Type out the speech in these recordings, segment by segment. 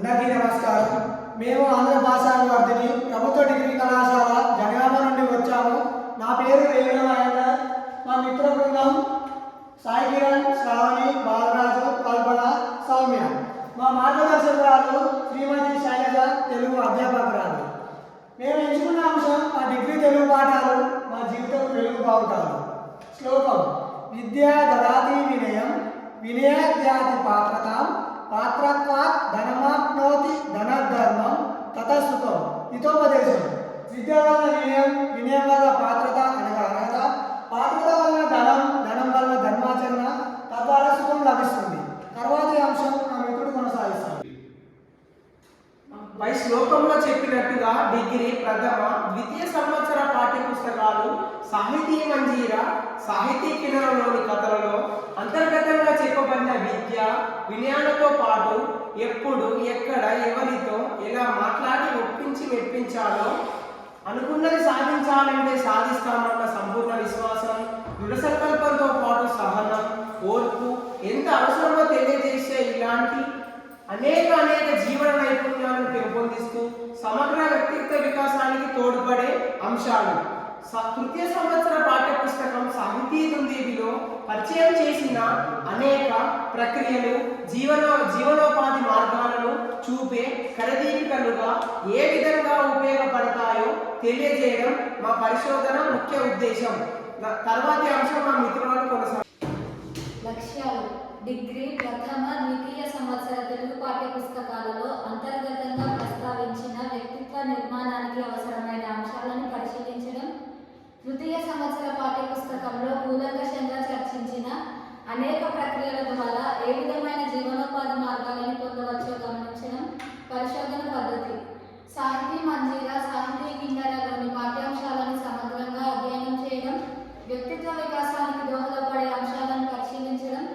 అందరికీ నమస్కారం. మేము ఆంధ్ర భాషా వివర్ధిని ప్రభుత్వ డిగ్రీ కళాశాల జనగామ నుండి వచ్చాము. నా పేరు రేవణ మా మిత్ర బృందం సాయి కిరణ్ శ్రావణి బాలరాజు కల్పన సౌమ్య. మా మార్గదర్శకురాలు శ్రీమతి శైలజ తెలుగు అధ్యాపకురాలు. మేము ఎంచుకున్న అంశం మా డిగ్రీ తెలుగు పాఠాలు మా జీవితం వెలుగు బావుటాలు శ్లోకం. విద్యా దదాతి వినయం జాతి పాత్ర పాత్రత్వాత్ ధనమాప్నోతి ధనధర్మం తతసుతం హితోపదేశం విద్య వల్ల వినయం వినయం వల్ల పాత్రత అనగా అర్హత పాత్రత వల్ల ధనం ధనం వల్ల ధర్మాచరణ తద్వారా సుఖం లభిస్తుంది తర్వాతి అంశం నా మిత్రుడు కొనసాగిస్తాడు పై శ్లోకంలో చెప్పినట్టుగా డిగ్రీ ప్రథమ ద్వితీయ సంవత్సర పాఠ్య పుస్తకాలు సాహితీ మంజీర సాహితీ కిరణంలోని కథలలో అంతర్గతంగా చెప్పబడిన విద్య వినయాలతో పాటు ఎప్పుడు ఎక్కడ ఎవరితో ఎలా మాట్లాడి ఒప్పించి మెప్పించాలో అనుకున్నది సాధించాలంటే సాధిస్తామన్న సంపూర్ణ విశ్వాసం దృఢ సంకల్పంతో పాటు అనేక అనేక జీవన నైపుణ్యాలను పెంపొందిస్తూ సమగ్ర వ్యక్తిత్వ వికాసానికి తోడ్పడే అంశాలు. తృతీయ సంవత్సర పాఠ్య పుస్తకం సాహితీ దుందేవిలో పరిచయం చేసిన అనేక ప్రక్రియలు జీవన జీవనోపాధి మార్గాలను చూపే కరదీపికలుగా ఏ విధంగా ఉపయోగపడతాయో తెలియజేయడం మా పరిశోధన ముఖ్య ఉద్దేశం. తర్వాతి అంశం మా మిత్రులను కొనసాగు లక్ష్యాలు. డిగ్రీ ప్రథమ ద్వితీయ సంవత్సర తెలుగు పాఠ్య పుస్తకాలలో అంతర్గతంగా ప్రస్తావించిన వ్యక్తిత్వ నిర్మాణానికి అవసరమైన అంశాలను పరిశీలించడం తృతీయ సంవత్సర పాఠ్య పుస్తకంలో కూలంకషంగా చర్చించిన అనేక ప్రక్రియల ద్వారా ఏ విధమైన జీవనోపాధి మార్గాలను పొందవచ్చో గమనించడం పరిశోధన పద్ధతి సాహితీ మంజీర సాహితీ కిందరలోని పాఠ్యాంశాలను సమగ్రంగా అధ్యయనం చేయడం వ్యక్తిత్వ వికాసానికి దోహదపడే అంశాలను పరిశీలించడం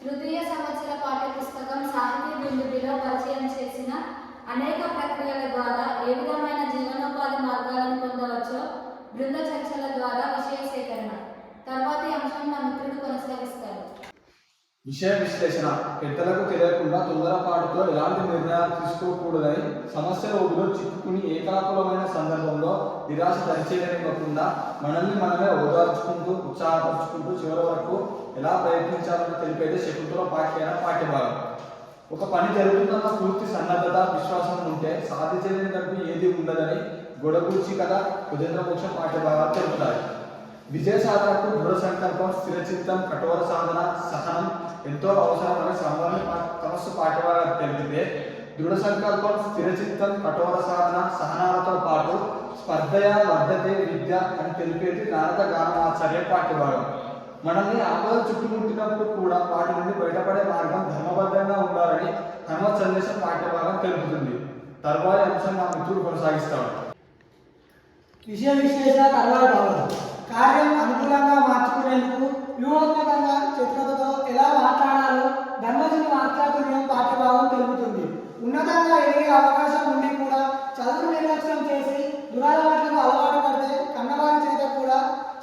తృతీయ సంవత్సర పాఠ్య పుస్తకం సాహితీ బిందుబిలో పరిచయం చేసిన అనేక ప్రక్రియల ద్వారా ఏ విధమైన జీవనోపాధి మార్గాలను పొందవచ్చో బృంద చర్చల ద్వారా విషయ సేకరణ. తర్వాతి అంశం నా మిత్రుడు కొనసాగిస్తారు విషయ విశ్లేషణ. పెద్దలకు తెలియకుండా తొందరపాటుతో ఎలాంటి నిర్ణయాలు తీసుకోకూడదని సమస్యల ఊబిలో చిక్కుకుని ఏకాకులమైన సందర్భంలో నిరాశ దరిచేయనివ్వకుండా మనల్ని మనమే ఓదార్చుకుంటూ ఉత్సాహపరుచుకుంటూ చివరి వరకు ఎలా ప్రయత్నించాలని తెలిపేది శకుంతల పాఠ్యాన పాఠ్యభాగం. ఒక పని జరుగుతున్న పూర్తి సన్నద్ధత విశ్వాసం ఉంటే సాధించలేని తరపు ఏది ఉండదని గొడగూర్చి కథ కుజేంద్రమోక్ష పాఠ్యభాగాలు తెలుపుతాయి. విజయ సాధనకు దృఢ సంకల్పం స్థిరచిత్తం కఠోర సాధన సహనం ఎంతో అవసరమని సంవరణ తమస్సు పాఠ్యభాగాలు తెలిపితే దృఢ సంకల్పం స్థిరచిత్తం కఠోర సాధన సహనాలతో పాటు స్పర్ధయ వర్ధతే విద్య అని తెలిపేది నారద గానమాచార్య పాఠ్యభాగం. మనల్ని ఆపద చుట్టుముట్టినప్పుడు కూడా వాటి నుండి బయటపడే మార్గం ధర్మబద్ధంగా ఉండాలని హనుమ సందేశం పాఠ్యభాగం తెలుపుతుంది. తర్వాత అంశం నా మిత్రుడు కొనసాగిస్తాడు. విషయ విశ్లేషణ తర్వాత కార్యం అనుకూలంగా మార్చుకునేందుకు వ్యూహాత్మకంగా చిత్రతతో ఎలా మాట్లాడాలో ధర్మజుని మాట్లాడుతున్న పాఠ్యభాగం తెలుపుతుంది. ఉన్నతంగా ఎదిగే అవకాశం ఉండి కూడా చదువు నిర్లక్ష్యం చేసి దురలవాట్లకు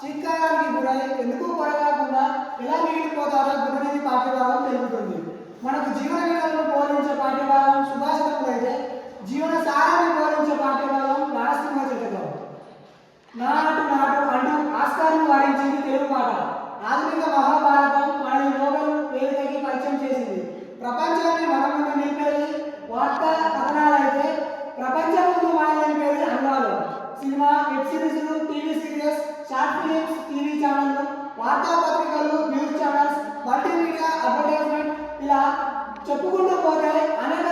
చీత్కారానికి గురై ఎందుకు కొరగాకుండా ఎలా మిగిలిపోతారో గురునిధి పాఠ్యభాగం తెలుపుతుంది. మనకు జీవన విధానం బోధించే పాఠ్యభాగం సుభాషితములైతే జీవన సారాన్ని బోధించే పాఠ్యభాగం నారసింహ చరిత్రం నాటు నాటు అంటూ ఆస్కారం వాడించింది తెలుగు మాట ఆధునిక మహాభారతం మనని నోబెల్ వేదికకి పరిచయం చేసింది. ప్రపంచాన్ని మన ముందు నిలిపేది వార్తా కథనాలైతే ప్రపంచం ముందు మనం నిలిపేది అనువాదం సినిమా వెబ్ సిరీస్లు TV serials short films TV ఛానళ్ళు వార్తాపత్రికలు న్యూస్ ఛానల్స్ మల్టీమీడియా అడ్వర్టైజ్మెంట్ ఇలా చెప్పుకుంటూ పోతే అనేక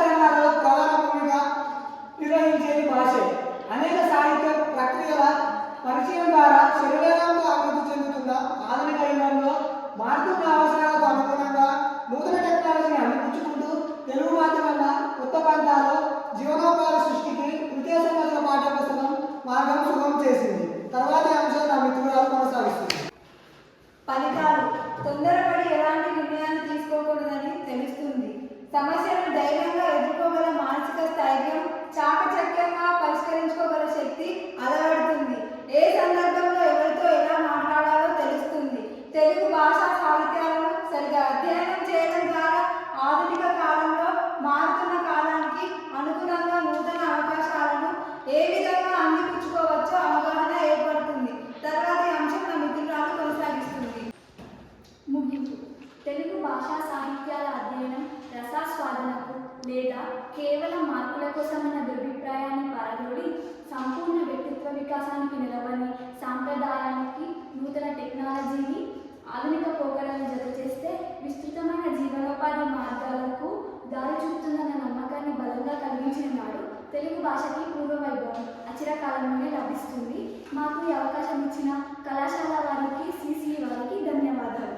వనరులను జత చేస్తే విస్తృతమైన జీవనోపాధి మార్గాలకు దారి చూపుతుందన్న నమ్మకాన్ని బలంగా కలిగించిన నాడు తెలుగు భాషకి పూర్వ వైభవం అచిరకాలంలోనే లభిస్తుంది. మాకు ఈ అవకాశం ఇచ్చిన కళాశాల వారికి సిసిఈ వారికి ధన్యవాదాలు.